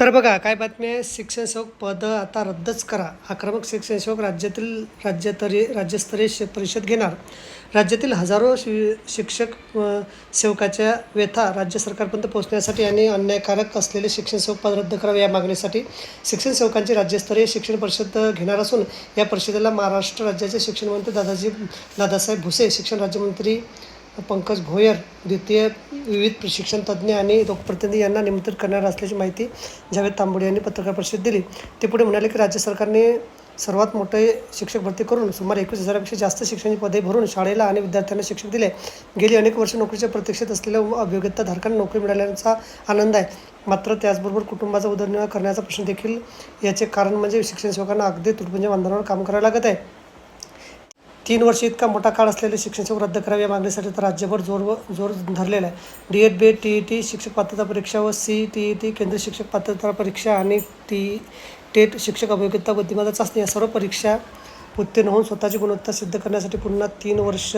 तर बघा काय बातमी आहे? शिक्षण सेवक पद आता रद्दच करा. आक्रमक शिक्षण सेवक राज्यातील राज्यतरी राज्यस्तरीय शि- परिषद घेणार. राज्यातील हजारो शि शिक्षक सेवकाच्या व्यथा राज्य सरकारपर्यंत पोहोचण्यासाठी आणि अन्यायकारक असलेले शिक्षण सेवक पद रद्द करावे या मागणीसाठी शिक्षण सेवकांची राज्यस्तरीय शिक्षण परिषद घेणार असून या परिषदेला महाराष्ट्र राज्याचे शिक्षण मंत्री दादाजी दादासाहेब भुसे शिक्षण राज्यमंत्री पंकज भोयर द्वितीय विविध प्रशिक्षण तज्ज्ञ आणि लोकप्रतिनिधी यांना निमंत्रित करणार असल्याची माहिती जावेद तांबोडे यांनी पत्रकार परिषदेत दिली. ते पुढे म्हणाले की राज्य सरकारने सर्वात मोठे शिक्षक भरती करून सुमारे एकवीस हजारापेक्षा जास्त शिक्षणाची पदे भरून शाळेला आणि विद्यार्थ्यांना शिक्षण दिले. गेली अनेक वर्ष नोकरीच्या प्रतीक्षेत असलेल्या अभियोग्यताधारकांना नोकरी मिळाल्याचा आनंद आहे. मात्र त्याचबरोबर कुटुंबाचा उदरनिर्वाह करण्याचा प्रश्न देखील याचे कारण म्हणजे शिक्षण सेवकांना अगदी तुटपुंज बांधवांवर काम करावं लागत आहे. तीन वर्ष इतका मोठा काळ असलेले शिक्षण सेवक रद्द करावे या मागणीसाठी तर राज्यभर जोर जोर धरलेला आहे. D Ed B Ed T E T शिक्षक पात्रता परीक्षा व सी टी ई टी केंद्रीय शिक्षक पात्रता परीक्षा आणि टी टेट शिक्षक अभियोग्यता बुद्धिमत्ता चाचणी या सर्व परीक्षा उत्तीर्ण होऊन स्वतःची गुणवत्ता सिद्ध करण्यासाठी पुन्हा तीन वर्ष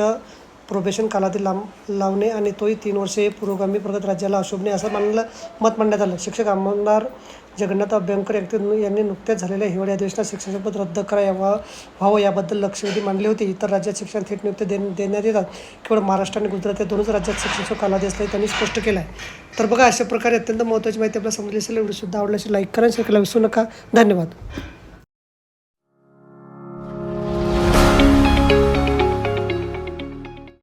प्रोबेशन कालावधी लांब लावणे आणि तोही तीन वर्षे पुरोगामी प्रगत राज्याला अशोभणे असं मानलं मत मांडण्यात आलं. शिक्षक आमदार जगन्नाथ अभ्यंकर यांनी यांनी नुकत्याच झालेल्या हिवाळी अधिवेशनात शिक्षण पद रद्द करा यावा व्हावं याबद्दल लक्षवेधी मांडली होती. इतर राज्यात शिक्षण थेट नियुक्ती दे देण्यात येतात. केवळ महाराष्ट्र आणि गुजरात या दोनच राज्यात शिक्षणाचा कालावधी असल्याचे त्यांनी स्पष्ट केलं आहे तर बघा अशा प्रकारे अत्यंत महत्त्वाची माहिती आपल्याला समजली असेल एवढी सुद्धा आवडल्याची लाईक करा शेअर करायला विसरू नका. धन्यवाद.